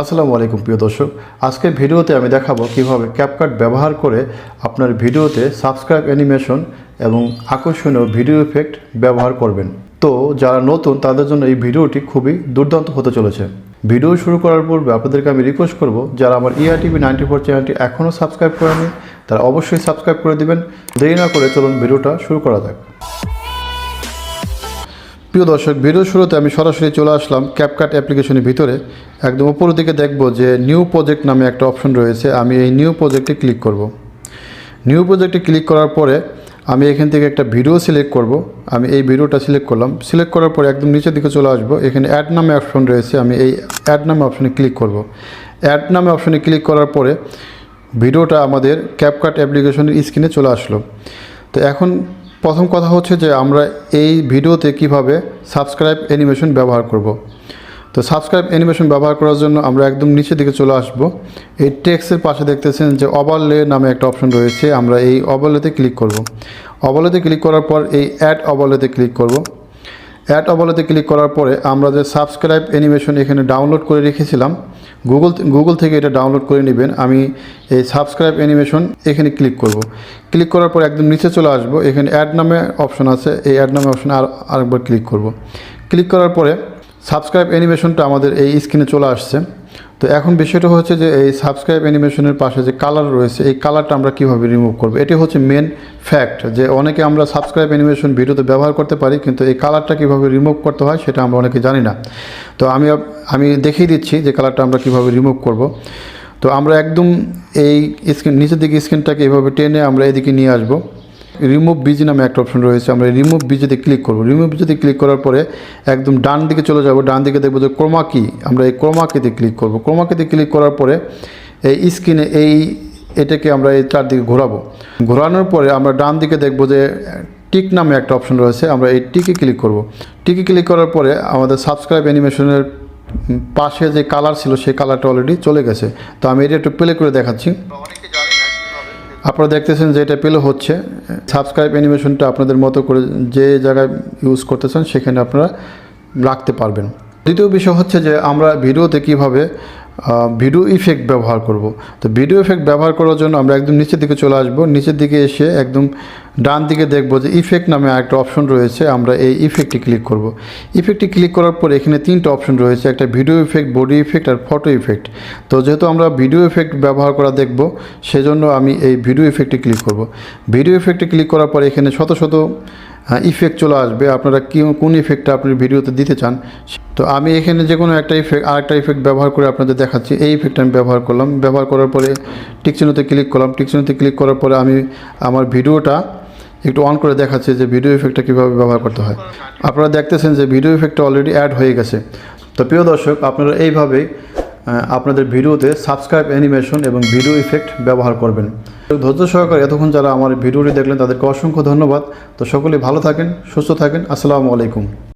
আসসালামু আলাইকুম, প্রিয় দর্শক। আজকের ভিডিওতে আমি দেখাবো কীভাবে ক্যাপকাট ব্যবহার করে আপনার ভিডিওতে সাবস্ক্রাইব অ্যানিমেশন এবং আকর্ষণীয় ভিডিও ইফেক্ট ব্যবহার করবেন। তো, যারা নতুন, তাদের জন্য এই ভিডিওটি খুবই দুর্দান্ত হতে চলেছে। ভিডিও শুরু করার পূর্বে আপনাদেরকে আমি রিকোয়েস্ট করব, যারা আমার ইআরটিভি নাইনটি ফোর চ্যানেলটি এখনও সাবস্ক্রাইব করেনি তারা অবশ্যই সাবস্ক্রাইব করে দিবেন। দেরি না করে চলুন ভিডিওটা শুরু করা যাক। প্রিয় দর্শক ভিডিও শুরুতে আমি সরাসরি চলে আসলাম ক্যাপকাট অ্যাপ্লিকেশনের ভিতরে। একদম উপরের দিকে দেখব যে নিউ প্রজেক্ট নামে একটা অপশন রয়েছে। আমি এই নিউ প্রজেক্টে ক্লিক করব। নিউ প্রজেক্টে ক্লিক করার পরে আমি এখান থেকে একটা ভিডিও সিলেক্ট করব। আমি এই ভিডিওটা সিলেক্ট করলাম। সিলেক্ট করার পরে একদম নিচের দিকে চলে আসব। এখানে অ্যাড নামে অপশন রয়েছে। আমি এই অ্যাড নামে অপশনে ক্লিক করব। অ্যাড নামে অপশনে ক্লিক করার পরে ভিডিওটা আমাদের ক্যাপকাট অ্যাপ্লিকেশনের স্ক্রিনে চলে আসলো। তো এখন প্রথম কথা হচ্ছে যে আমরা এই ভিডিওতে কীভাবে সাবস্ক্রাইব অ্যানিমেশন ব্যবহার করব। তো সাবস্ক্রাইব অ্যানিমেশন ব্যবহার করার জন্য আমরা একদম নিচের দিকে চলে আসব। এই টেক্সের পাশে দেখতেছেন যে ওভারলে নামে একটা অপশন রয়েছে, আমরা এই ওভারলেতে ক্লিক করব। ওভারলেতে ক্লিক করার পর এই অ্যাড ওভারলেতে ক্লিক করব। অ্যাড অবলাতে ক্লিক করার পরে আমরা যে সাবস্ক্রাইব অ্যানিমেশন এখানে ডাউনলোড করে রেখেছিলাম গুগল গুগল থেকে এটা ডাউনলোড করে নেবেন। আমি এই সাবস্ক্রাইব অ্যানিমেশন এখানে ক্লিক করব। ক্লিক করার পর একদম নিচে চলে আসব। এখানে অ্যাড নামে অপশন আছে। এই অ্যাড নামে অপশনে আর, আরেকবার ক্লিক করব। ক্লিক করার পরে সাবস্ক্রাইব অ্যানিমেশনটা আমাদের এই স্ক্রিনে চলে আসছে। তো এখন বিষয়টা হচ্ছে যে এই সাবস্ক্রাইব অ্যানিমেশনের পাশে যে কালার রয়েছে, এই কালারটা আমরা কীভাবে রিমুভ করব? এটি হচ্ছে মেন ফ্যাক্ট যে অনেকে আমরা সাবস্ক্রাইব অ্যানিমেশন ভিডিওতে ব্যবহার করতে পারি, কিন্তু এই কালারটা কীভাবে রিমুভ করতে হয় সেটা আমরা অনেকে জানি না। তো আমি আমি দেখিয়ে দিচ্ছি যে কালারটা আমরা কীভাবে রিমুভ করব। তো আমরা একদম এই স্ক্রিন নিচের দিকে স্ক্রিনটাকে এভাবে টেনে আমরা এদিকে নিয়ে আসব। রিমুভ বিজি নামে একটা অপশন রয়েছে, আমরা রিমুভ বিজিতে ক্লিক করব। রিমুভ বিজিতে ক্লিক করার পরে একদম ডান দিকে চলে যাব, ডান দিকে দেখব যে ক্রোমা কি আমরা এই ক্রোমাকিতে ক্লিক করব। ক্রোমাকিতে ক্লিক করার পরে এই স্ক্রিনে এই এটাকে আমরা এই চারদিকে ঘোরাবো। ঘোরানোর পরে আমরা ডান দিকে দেখব যে টিক নামে একটা অপশন রয়েছে, আমরা এই টিকে ক্লিক করব। টিকে ক্লিক করার পরে আমাদের সাবস্ক্রাইব অ্যানিমেশনের পাশে যে কালার ছিল, সেই কালারটা অলরেডি চলে গেছে। তো আমি এটা একটু প্লে করে দেখাচ্ছি। আপনারা দেখতেছেন যে এটা পেলে হচ্ছে। সাবস্ক্রাইব অ্যানিমেশনটা আপনাদের মতো করে যে জায়গায় ইউজ করতেছেন, সেখানে আপনারা রাখতে পারবেন। দ্বিতীয় বিষয় হচ্ছে যে আমরা ভিডিওতে কীভাবে ভিডিও ইফেক্ট ব্যবহার করব। তো ভিডিও ইফেক্ট ব্যবহার করার জন্য আমরা একদম নিচের দিকে চলে আসব। নিচের দিকে এসে একদম ডান দিকে দেখব যে ইফেক্ট নামে একটা অপশন রয়েছে, আমরা এই ইফেক্টটি ক্লিক করব। ইফেক্টটি ক্লিক করার পর এখানে তিনটা অপশন রয়েছে, একটা ভিডিও ইফেক্ট বডি ইফেক্ট আর ফটো ইফেক্ট তো যেহেতু আমরা ভিডিও ইফেক্ট ব্যবহার করা দেখব, সেজন্য আমি এই ভিডিও ইফেক্টে ক্লিক করব। ভিডিও ইফেক্টে ক্লিক করার পর এখানে শত শত ইফেক্ট চলে আসবে। আপনারা কি, কোন ইফেক্টটা আপনি ভিডিওতে দিতে চান? তো আমি এখানে যে কোনো একটা ইফেক্ট আরেকটা ইফেক্ট ব্যবহার করে আপনাদের দেখাচ্ছি। এই ইফেক্টটা আমি ব্যবহার করলাম। ব্যবহার করার পরে টিকচিহ্নতে ক্লিক করলাম। টিকচিহ্নতে ক্লিক করার পরে আমি আমার ভিডিওটা একটু অন করে দেখাচ্ছি যে ভিডিও ইফেক্টটা কীভাবে ব্যবহার করতে হয়। আপনারা দেখতেছেন যে ভিডিও ইফেক্টটা অলরেডি অ্যাড হয়ে গেছে। তো প্রিয় দর্শক, আপনারা এইভাবেই আপনাদের ভিডিওতে সাবস্ক্রাইব অ্যানিমেশন এবং ভিডিও ইফেক্ট ব্যবহার করবেন। ধৈর্য সহকারে এতক্ষণ যারা আমার ভিডিওটি দেখলেন, তাদেরকে অসংখ্য ধন্যবাদ। তো সকলেই ভালো থাকেন, সুস্থ থাকেন। আসসালামু আলাইকুম।